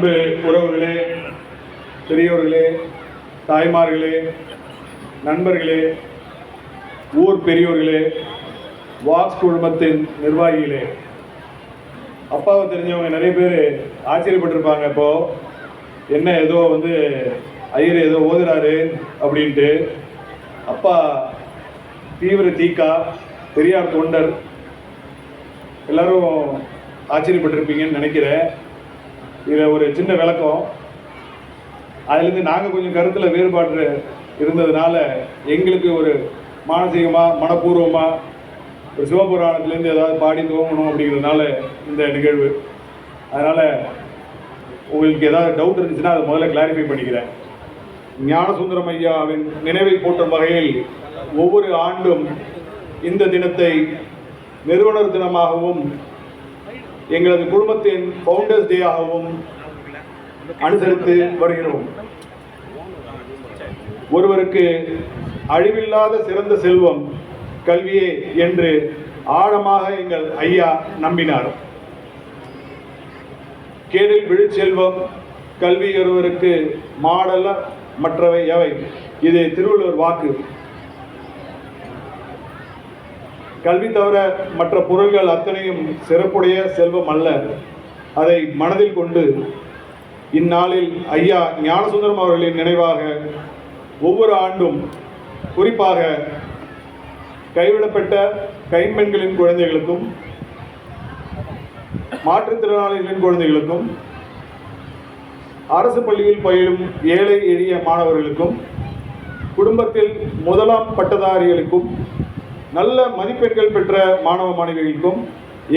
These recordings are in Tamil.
அன்பு உறவுகளே பெரியோர்களே தாய்மார்களே நண்பர்களே ஊர் பெரியோர்களே வாக்ஸ் குழுமத்தின் நிர்வாகிகளே. அப்பாவை தெரிஞ்சவங்க நிறைய பேர் ஆச்சரியப்பட்டிருப்பாங்க இப்போ. என்ன ஏதோ வந்து ஐயர் ஏதோ ஓதுறாரு அப்படின்ட்டு. அப்பா தீவிர தீக்கா பெரியார் தொண்டர். எல்லாரும் ஆச்சரியப்பட்டிருப்பீங்கன்னு நினைக்கிறேன். இதில் ஒரு சின்ன விளக்கம். அதுலேருந்து நாங்கள் கொஞ்சம் கருத்தில் வேறுபாடு இருந்ததுனால எங்களுக்கு ஒரு மானசீகமாக மனப்பூர்வமாக ஒரு சிவபுராணத்துலேருந்து ஏதாவது பாடி துவங்கணும் அப்படிங்கிறதுனால இந்த நிகழ்வு. அதனால் உங்களுக்கு ஏதாவது டவுட் இருந்துச்சுன்னா அதை முதல்ல கிளாரிஃபை பண்ணிக்கிறேன். ஞானசுந்தரம் ஐயாவின் நினைவை போற்றும் வகையில் ஒவ்வொரு ஆண்டும் இந்த தினத்தை நிறுவனர் தினமாகவும் எங்களது குடும்பத்தின் ஃபவுண்டர்ஸ் டேயாகவும் அனுசரித்து வருகிறோம். ஒருவருக்கு அழிவில்லாத சிறந்த செல்வம் கல்வியே என்று ஆழமாக எங்கள் ஐயா நம்பினார். கேடில் விழுச்செல்வம் கல்வி ஒருவருக்கு மாடல மற்றவை எவை? இது திருவள்ளுவர் வாக்கு. கல்வி தவிர மற்ற பொருள்கள் அத்தனையும் சிறப்புடைய செல்வம் அல்ல. அதை மனதில் கொண்டு இந்நாளில் ஐயா ஞானசுந்தரம் அவர்களின் நினைவாக ஒவ்வொரு ஆண்டும் குறிப்பாக கைவிடப்பட்ட கைம்பெண்களின் குழந்தைகளுக்கும் மாற்றுத்திறனாளிகளின் குழந்தைகளுக்கும் அரசு பள்ளியில் பயிலும் ஏழை எளிய மாணவர்களுக்கும் குடும்பத்தில் முதலாம் பட்டதாரிகளுக்கும் நல்ல மதிப்பெண்கள் பெற்ற மாணவ மாணவிகளுக்கும்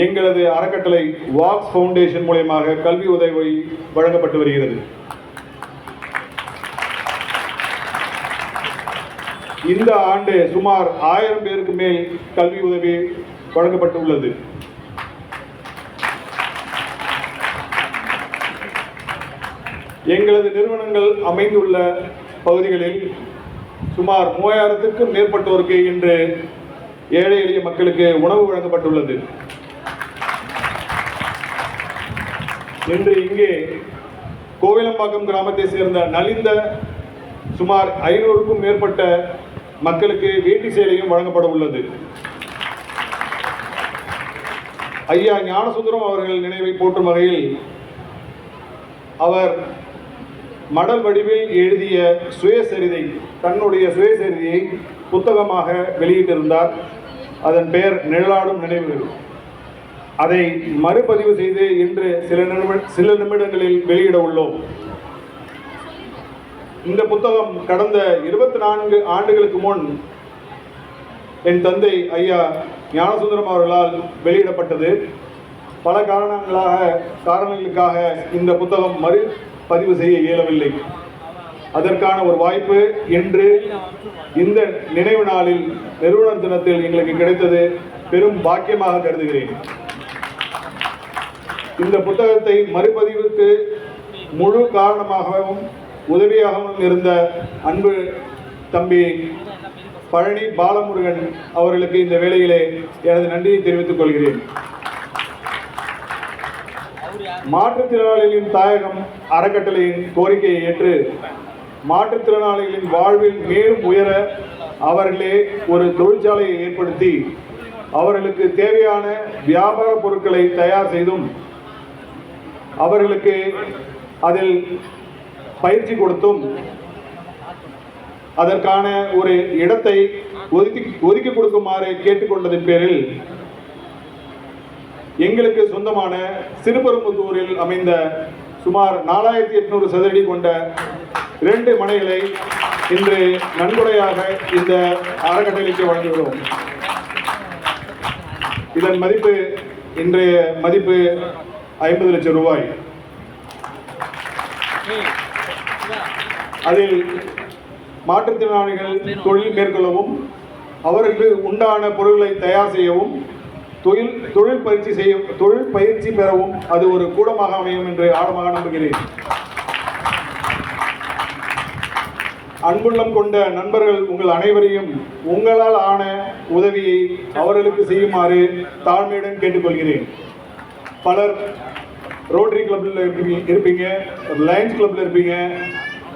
எங்களது அறக்கட்டளை வாக்ஸ் ஃபவுண்டேஷன் மூலயமாக கல்வி உதவி வழங்கப்பட்டு வருகிறது. இந்த ஆண்டு சுமார் ஆயிரம் பேருக்கு மேல் கல்வி உதவி வழங்கப்பட்டுள்ளது. எங்களது நிறுவனங்கள் அமைந்துள்ள பகுதிகளில் சுமார் மூவாயிரத்துக்கும் மேற்பட்டோருக்கு இன்று ஏழை எளிய மக்களுக்கு உணவு வழங்கப்பட்டுள்ளது. இன்று இங்கே கோவிலம்பாக்கம் கிராமத்தை சேர்ந்த நலிந்த சுமார் ஐநூறுக்கும் மேற்பட்ட மக்களுக்கு வேட்டி சேலையும் வழங்கப்பட உள்ளது. ஐயா ஞானசுந்தரம் அவர்கள் நினைவை போற்றும் வகையில் அவர் மடல் வடிவில் எழுதிய சுயசரிதை தன்னுடைய சுயசரிதையை புத்தகமாக வெளியிட்டிருந்தார். அதன் பெயர் நிழலாடும் நினைவுகள் அதை மறுபதிவு செய்து இன்று சில நிமிட சில நிமிடங்களில் வெளியிட உள்ளோம். இந்த புத்தகம் கடந்த இருபத்தி நான்கு ஆண்டுகளுக்கு முன் என் தந்தை ஐயா ஞானசுந்தரம் அவர்களால் வெளியிடப்பட்டது. பல காரணங்களாக காரணங்களுக்காக இந்த புத்தகம் மறு பதிவு செய்ய இயலவில்லை. அதற்கான ஒரு வாய்ப்பு இன்று இந்த நினைவு நாளில் நிறுவனர் தினத்தில் எங்களுக்கு கிடைத்தது பெரும் பாக்கியமாக கருதுகிறேன். இந்த புத்தகத்தை மறுபதிவுக்கு முழு காரணமாகவும் உதவியாகவும் இருந்த அன்பு தம்பி பழனி பாலமுருகன் அவர்களுக்கு இந்த வேளையிலே எனது நன்றியை தெரிவித்துக் கொள்கிறேன். மாற்றுத்திறனாளிகளின் தாயகம் அறக்கட்டளையின் கோரிக்கையை ஏற்று மாற்றுத்திறனாளிகளின் வாழ்வில் மேலும் உயர அவர்களே ஒரு தொழிற்சாலையை ஏற்படுத்தி அவர்களுக்கு தேவையான வியாபார பொருட்களை தயார் செய்தும் அவர்களுக்கு அதில் பயிற்சி கொடுத்தும் அதற்கான ஒரு இடத்தை ஒதுக்கி ஒதுக்கி கொடுக்குமாறு கேட்டுக்கொண்டதன் பேரில் எங்களுக்கு சொந்தமான சிறுபெரும்புத்தூரில் அமைந்த சுமார் நாலாயிரத்தி எட்நூறு சதுரடி கொண்ட இரண்டு மனைகளை இன்று நன்கொடையாக இந்த அறக்கட்டளைக்கு வழங்குகிறோம் இதன் மதிப்பு இன்றைய மதிப்பு ஐம்பது லட்சம் ரூபாய். அதில் மாற்றுத்திறனாளிகள் தொழில் மேற்கொள்ளவும் அவர்களுக்கு உண்டான பொருட்களை தயார் செய்யவும் தொழில் தொழில் பயிற்சி செய்யும் தொழில் பயிற்சி பெறவும் அது ஒரு கூடமாக அமையும் என்று ஆழமாக நம்புகிறேன். அன்புள்ளம் கொண்ட நண்பர்கள் உங்கள் அனைவரையும் உங்களால் ஆன உதவியை அவர்களுக்கு செய்யுமாறு தாழ்மையுடன் கேட்டுக்கொள்கிறேன். பலர் ரோட்டரி கிளப்பில் இருப்பீங்க இருப்பீங்க லயன்ஸ் கிளப்பில் இருப்பீங்க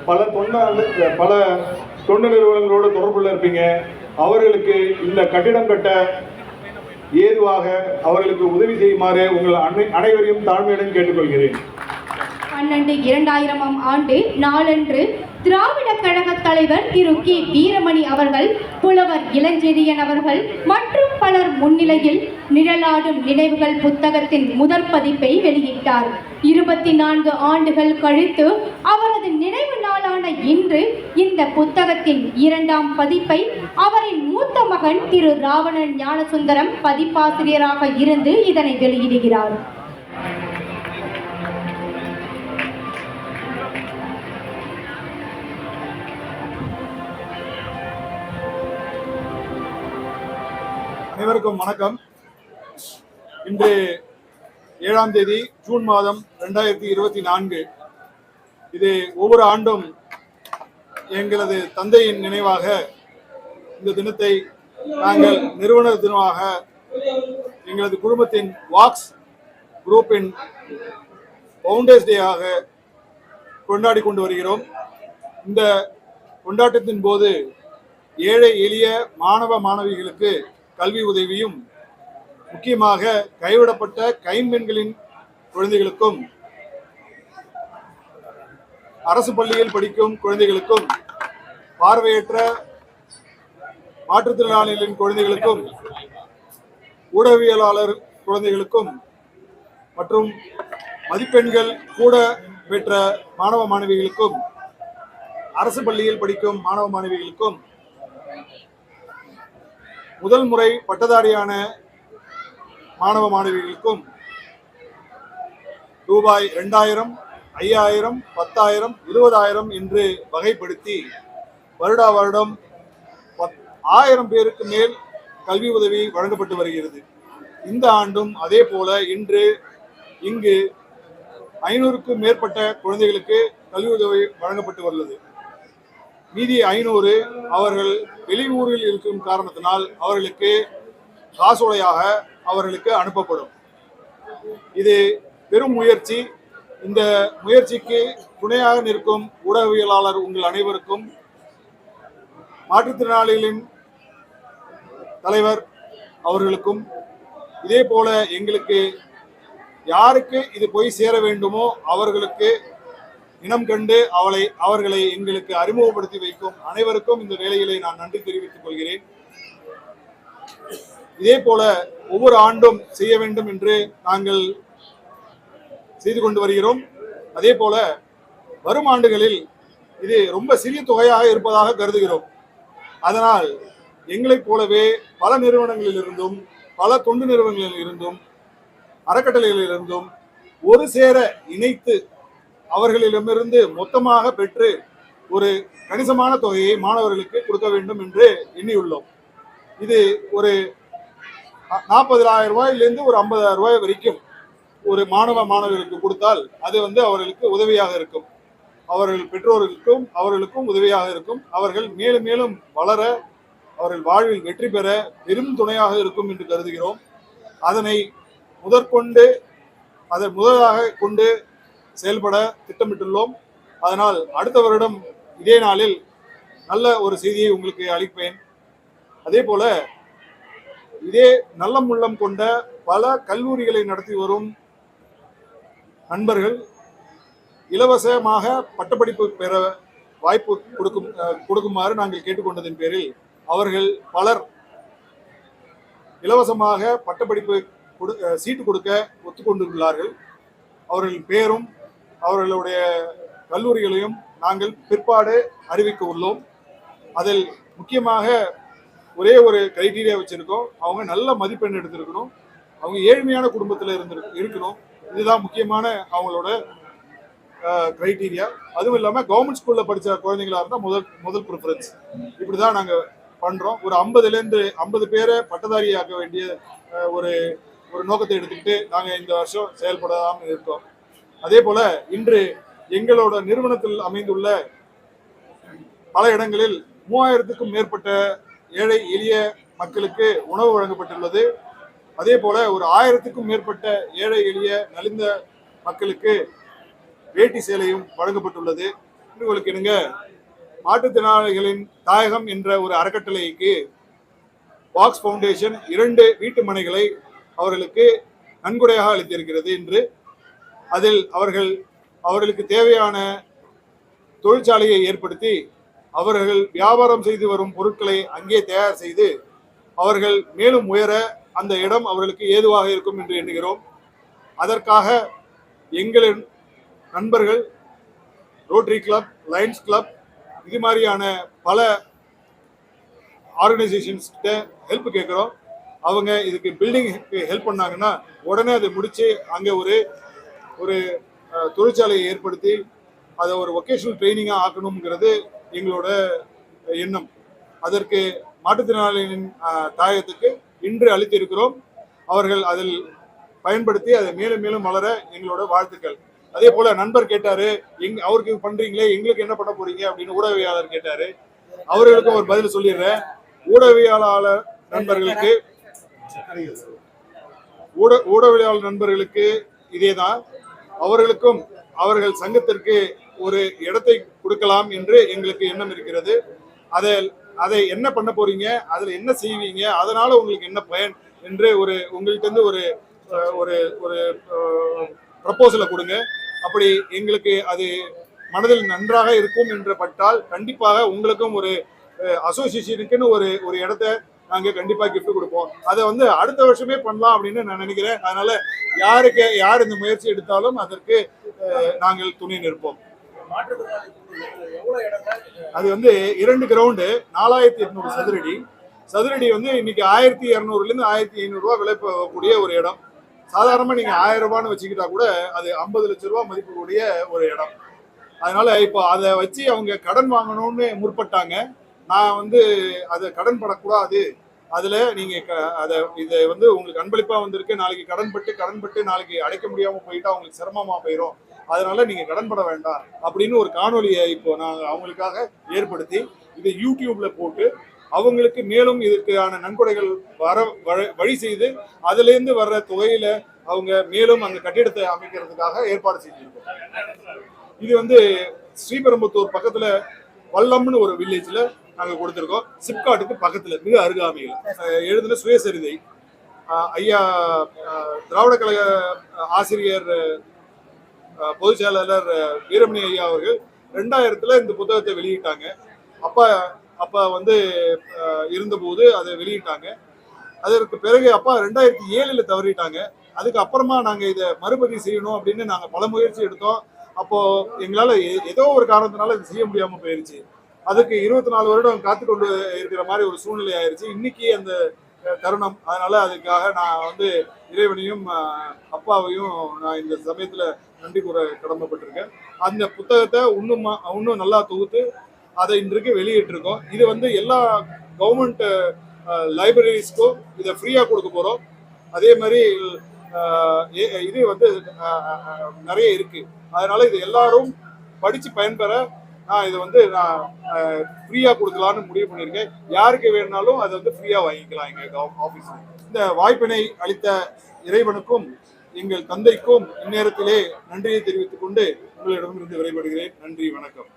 பல தொண்டாண்டு பல தொண்டு நிறுவனங்களோட தொடர்புள்ள இருப்பீங்க. அவர்களுக்கு இந்த கட்டிடம் கட்ட ஏதுவாக அவர்களுக்கு உதவி செய்யுமாறு உங்கள் அனை அனைவரையும் தாழ்மையுடன் கேட்டுக்கொள்கிறேன். பன்னெண்டு இரண்டாயிரமாம் ஆண்டு நாளன்று திராவிட கழக தலைவர் திரு கே வீரமணி அவர்கள் புலவர் இளஞ்செழியன் அவர்கள் மற்றும் பலர் முன்னிலையில் நிழலாடும் நினைவுகள் புத்தகத்தின் முதற் பதிப்பை வெளியிட்டார். இருபத்தி நான்கு ஆண்டுகள் கழித்து அவரது நினைவு நாளான இன்று இந்த புத்தகத்தின் இரண்டாம் பதிப்பை அவரின் மூத்த மகன் திரு ராவணன் ஞானசுந்தரம் பதிப்பாசிரியராக இருந்து இதனை வெளியிடுகிறார். அனைவருக்கும் வணக்கம். இன்று ஏழாம் தேதி ஜூன் மாதம் ரெண்டாயிரத்தி இருபத்தி நான்கு. இது ஒவ்வொரு ஆண்டும் எங்களது தந்தையின் நினைவாக இந்த தினத்தை நாங்கள் நிறுவனர் தினமாக எங்களது குடும்பத்தின் வாக்ஸ் குரூப்பின் பவுண்டர்ஸ் டேயாக கொண்டாடி கொண்டு வருகிறோம். இந்த கொண்டாட்டத்தின் போது ஏழை எளிய மாணவ மாணவிகளுக்கு கல்வி உதவியும் முக்கியமாக கைவிடப்பட்ட கைம்பெண்களின் குழந்தைகளுக்கும் அரசு பள்ளியில் படிக்கும் குழந்தைகளுக்கும் பார்வையற்ற மாற்றுத்திறனாளிகளின் குழந்தைகளுக்கும் ஊடகவியலாளர் குழந்தைகளுக்கும் மற்றும் மதிப்பெண்கள் கூட பெற்ற மாணவ மாணவிகளுக்கும் அரசு பள்ளியில் படிக்கும் மாணவ மாணவிகளுக்கும் முதல் முறை பட்டதாரியான மாணவ மாணவிகளுக்கும் ரூபாய் ரெண்டாயிரம் ஐயாயிரம் பத்தாயிரம் இருபதாயிரம் என்று வகைப்படுத்தி வருடா வருடம் பத்- ஆயிரம் பேருக்கு மேல் கல்வி உதவி வழங்கப்பட்டு வருகிறது. இந்த ஆண்டும் அதே போல இன்று இங்கு ஐநூறுக்கும் மேற்பட்ட குழந்தைகளுக்கு கல்வி உதவி வழங்கப்பட்டு வருகிறது. மீதி ஐநூறு அவர்கள் வெளியூரில் இருக்கும் காரணத்தினால் அவர்களுக்கு காசோலையாக அவர்களுக்கு அனுப்பப்படும். இது பெரும் முயற்சி. இந்த முயற்சிக்கு துணையாக நிற்கும் ஊடகவியலாளர் உங்கள் அனைவருக்கும் மாற்றுத்திறனாளிகளின் தலைவர் அவர்களுக்கும் இதே போல எங்களுக்கு யாருக்கு இது போய் சேர வேண்டுமோ அவர்களுக்கு இனம் கண்டு அவளை அவர்களை எங்களுக்கு அறிமுகப்படுத்தி வைக்கும் அனைவருக்கும் இந்த வேலைகளை நான் நன்றி தெரிவித்துக் கொள்கிறேன். இதே போல ஒவ்வொரு ஆண்டும் செய்ய வேண்டும் என்று நாங்கள் செய்து கொண்டு வருகிறோம். அதே போல வரும் ஆண்டுகளில் இது ரொம்ப சிறிய தொகையாக இருப்பதாக கருதுகிறோம். அதனால் எங்களைப் போலவே பல நிறுவனங்களிலிருந்தும் பல தொண்டு நிறுவனங்களில் இருந்தும் அறக்கட்டளைகளிலிருந்தும் ஒரு சேர இணைத்து அவர்களிடமிருந்து மொத்தமாக பெற்று ஒரு கணிசமான தொகையை மாணவர்களுக்கு கொடுக்க வேண்டும் என்று எண்ணியுள்ளோம். இது ஒரு நாற்பதாயிரம் ரூபாயிலிருந்து ஒரு ஐம்பதாயிரம் ரூபாய் வரைக்கும் ஒரு மாணவ மாணவர்களுக்கு கொடுத்தால் அது வந்து அவர்களுக்கு உதவியாக இருக்கும். அவர்கள் பெற்றோர்களுக்கும் அவர்களுக்கும் உதவியாக இருக்கும். அவர்கள் மேலும் மேலும் வளர அவர்கள் வாழ்வில் வெற்றி பெற பெரும் துணையாக இருக்கும் என்று கருதுகிறோம். அதனை முதற்கொண்டு அதை முதலாக கொண்டு செயல்பட திட்டமிட்டுள்ளோம். அதனால் அடுத்த வருடம் இதே நாளில் நல்ல ஒரு செய்தியை உங்களுக்கு அளிப்பேன். அதே போல இதே நல்ல முள்ளம் கொண்ட பல கல்லூரிகளை நடத்தி வரும் நண்பர்கள் இலவசமாக பட்டப்படிப்பு பெற வாய்ப்பு கொடுக்கும் கொடுக்குமாறு நாங்கள் கேட்டுக்கொண்டதின் பேரில் அவர்கள் பலர் இலவசமாக பட்டப்படிப்பு கொடு சீட்டு கொடுக்க ஒத்துக்கொண்டுள்ளார்கள். அவர்கள் பேரும் அவர்களுடைய கல்லூரிகளையும் நாங்கள் பிற்பாடு அறிவிக்க உள்ளோம். அதில் முக்கியமாக ஒரே ஒரு கிரைட்டீரியா வச்சுருக்கோம். அவங்க நல்ல மதிப்பெண் எடுத்திருக்கணும். அவங்க ஏழ்மையான குடும்பத்தில் இருந்து இருக்கணும். இதுதான் முக்கியமான அவங்களோட கிரைட்டீரியா அதுவும் இல்லாமல் கவர்மெண்ட் ஸ்கூலில் படித்த குழந்தைங்களா இருந்தால் முதல் முதல் ப்ரிஃபரன்ஸ் இப்படி தான் நாங்கள் பண்ணுறோம் ஒரு ஐம்பதுலேருந்து ஐம்பது பேரை பட்டதாரியாக்க வேண்டிய ஒரு ஒரு நோக்கத்தை எடுத்துக்கிட்டு நாங்கள் இந்த வருஷம் செயல்படாமல் இருக்கோம். அதே போல் இன்று எங்களோட நிறுவனத்தில் அமைந்துள்ள பல இடங்களில் மூவாயிரத்துக்கும் மேற்பட்ட ஏழை எளிய மக்களுக்கு உணவு வழங்கப்பட்டுள்ளது. அதே போல ஒரு ஆயிரத்துக்கும் மேற்பட்ட ஏழை எளிய நலிந்த மக்களுக்கு வேட்டி சேலையும் வழங்கப்பட்டுள்ளது. உங்களுக்கு என்னங்க? மாற்றுத்திறனாளிகளின் தாயகம் என்ற ஒரு அறக்கட்டளைக்கு பாக்ஸ் ஃபவுண்டேஷன் இரண்டு வீட்டு மனைகளை அவர்களுக்கு நன்கொடையாக அளித்திருக்கிறது என்று அதில் அவர்கள் அவர்களுக்கு தேவையான தொழிற்சாலையை ஏற்படுத்தி அவர்கள் வியாபாரம் செய்து வரும் பொருட்களை அங்கே தயார் செய்து அவர்கள் மேலும் உயர அந்த இடம் அவர்களுக்கு ஏதுவாக இருக்கும் என்று எண்ணுகிறோம். அதற்காக எங்களின் நண்பர்கள் ரோட்டரி கிளப் லயன்ஸ் கிளப் இது மாதிரியான பல ஆர்கனைசேஷன்ஸ்கிட்ட ஹெல்ப் கேட்குறோம். அவங்க இதுக்கு பில்டிங் ஹெல்ப் பண்ணாங்கன்னா உடனே அதை முடித்து அங்கே ஒரு ஒரு தொழிற்சாலையை ஏற்படுத்தி அதை ஒரு ஒகேஷனல் ட்ரைனிங்காக ஆக்கணுங்கிறது எங்களோட எண்ணம். அதற்கு மாற்றுத்திறனாளிகளின் தாயத்துக்கு தாயகத்துக்கு இன்று அளித்திருக்கிறோம். அவர்கள் அதில் பயன்படுத்தி அதை மேலும் மேலும் வளர எங்களோட வாழ்த்துக்கள். அதே போல நண்பர் கேட்டாரு எங் அவருக்கு பண்றீங்களே எங்களுக்கு என்ன பண்ண போறீங்க? அப்படின்னு ஊடகவியாளர் கேட்டாரு. அவர்களுக்கும் ஒரு பதில் சொல்லிடுறேன். ஊடகவியாளர் நண்பர்களுக்கு ஊட ஊடகவியலாளர் நண்பர்களுக்கு இதேதான். அவர்களுக்கும் அவர்கள் சங்கத்திற்கு ஒரு இடத்தை கொடுக்கலாம் என்று எங்களுக்கு எண்ணம் இருக்கிறது. அதை அதை என்ன பண்ண போறீங்க? அதில் என்ன செய்வீங்க? அதனால உங்களுக்கு என்ன பயன்? என்று ஒரு உங்கள்கிட்ட இருந்து ஒரு ஒரு ஒரு ப்ரப்போசலை கொடுங்க. அப்படி எங்களுக்கு அது மனதில் நன்றாக இருக்கும் என்று பட்டால் கண்டிப்பாக உங்களுக்கும் ஒரு அசோசியேஷனுக்குன்னு ஒரு ஒரு இடத்த நாங்கள் கண்டிப்பாக கிஃப்ட் கொடுப்போம். அதை வந்து அடுத்த வருஷமே பண்ணலாம் அப்படின்னு நான் நினைக்கிறேன். அதனால யாருக்கு யார் இந்த முயற்சி எடுத்தாலும் அதற்கு நாங்கள் துணை நிற்போம். அது வந்து இரண்டு கிரவுண்டு நாலாயிரத்தி எட்நூறு சதுரடி. சதுரடி வந்து இன்னைக்கு ஆயிரத்தி இரநூறுலேருந்து ஆயிரத்தி ஐநூறுரூவா விலை போகக்கூடிய ஒரு இடம். சாதாரணமாக நீங்கள் ஆயிரம் ரூபான்னு வச்சுக்கிட்டா கூட அது ஐம்பது லட்ச ரூபாய் மதிப்புக்கூடிய ஒரு இடம். அதனால இப்போ அதை வச்சு அவங்க கடன் வாங்கணும்னு முற்பட்டாங்க. நான் வந்து அதை கடன் படக்கூடாது. அதில் நீங்கள் க- அதை இதை வந்து உங்களுக்கு அன்பளிப்பாக வந்திருக்கு. நாளைக்கு கடன் பட்டு கடன் பட்டு நாளைக்கு அடைக்க முடியாமல் போயிட்டா உங்களுக்கு சிரமமாக போயிடும் அதனால நீங்க கடன்பட வேண்டாம் அப்படின்னு ஒரு காணொலியை இப்போ நாங்கள் அவங்களுக்காக ஏற்படுத்தி இதை யூடியூப்ல போட்டு அவங்களுக்கு மேலும் இதற்கான நன்கொடைகள் வர வழ- வழி செய்து அதுலேருந்து வர்ற தொகையில அவங்க மேலும் அந்த கட்டிடத்தை அமைக்கிறதுக்காக ஏற்பாடு செஞ்சிருக்கோம் இது வந்து ஸ்ரீபெரும்புத்தூர் பக்கத்துல வல்லம்னு ஒரு வில்லேஜ்ல நாங்க கொடுத்துருக்கோம். சிப்காட்டுக்கு பக்கத்துல மிக அருகாமையில். எழுதின சுயசரிதை. ஐயா திராவிட கழக ஆசிரியர் பொதுச் செயலாளர் வீரமணி ஐயா அவர்கள் ரெண்டாயிரத்துல இந்த புத்தகத்தை வெளியிட்டாங்க. அப்ப அப்ப வந்து இருந்தபோது அதை வெளியிட்டாங்க. அதற்கு பிறகு அப்பா ரெண்டாயிரத்தி ஏழுல தவறிட்டாங்க. அதுக்கு அப்புறமா நாங்க இதை மறுபதிவு செய்யணும் அப்படின்னு நாங்க பல முயற்சி எடுத்தோம். அப்போ எங்களால எ- ஏதோ ஒரு காரணத்தினால இது செய்ய முடியாம போயிருச்சு. அதுக்கு இருபத்தி நாலு வருடம் காத்துக்கொண்டு இருக்கிற மாதிரி ஒரு சூழ்நிலை ஆயிருச்சு. இன்னைக்கு அந்த தருணம். அதனால அதுக்காக நான் வந்து இறைவனையும் அப்பாவையும் நான் இந்த சமயத்துல நன்றி கூற கடமைப்பட்டிருக்கேன். அந்த புத்தகத்தை இன்னும் இன்னும் நல்லா தொகுத்து அதை இன்றைக்கு வெளியிட்டிருக்கோம். இது வந்து எல்லா கவர்மெண்ட் லைப்ரரிஸ்க்கும் இதை ஃப்ரீயாக கொடுக்க போகிறோம் அதே மாதிரி ஏ- இது வந்து நிறைய இருக்கு. அதனால இது எல்லாரும் படித்து பயன்பெற நான் இதை வந்து நான் ஃப்ரீயாக கொடுக்கலான்னு முடிவு பண்ணியிருக்கேன். யாருக்கு வேணுனாலும் அதை வந்து ஃப்ரீயாக வாங்கிக்கலாம் எங்கள் ஆஃபீஸில் இந்த வாய்ப்பினை அளித்த இறைவனுக்கும் எங்கள் தந்தைக்கும் இந்நேரத்திலே நன்றியை தெரிவித்துக் கொண்டு உங்களிடமிருந்து விரைபடுகிறேன் நன்றி வணக்கம்.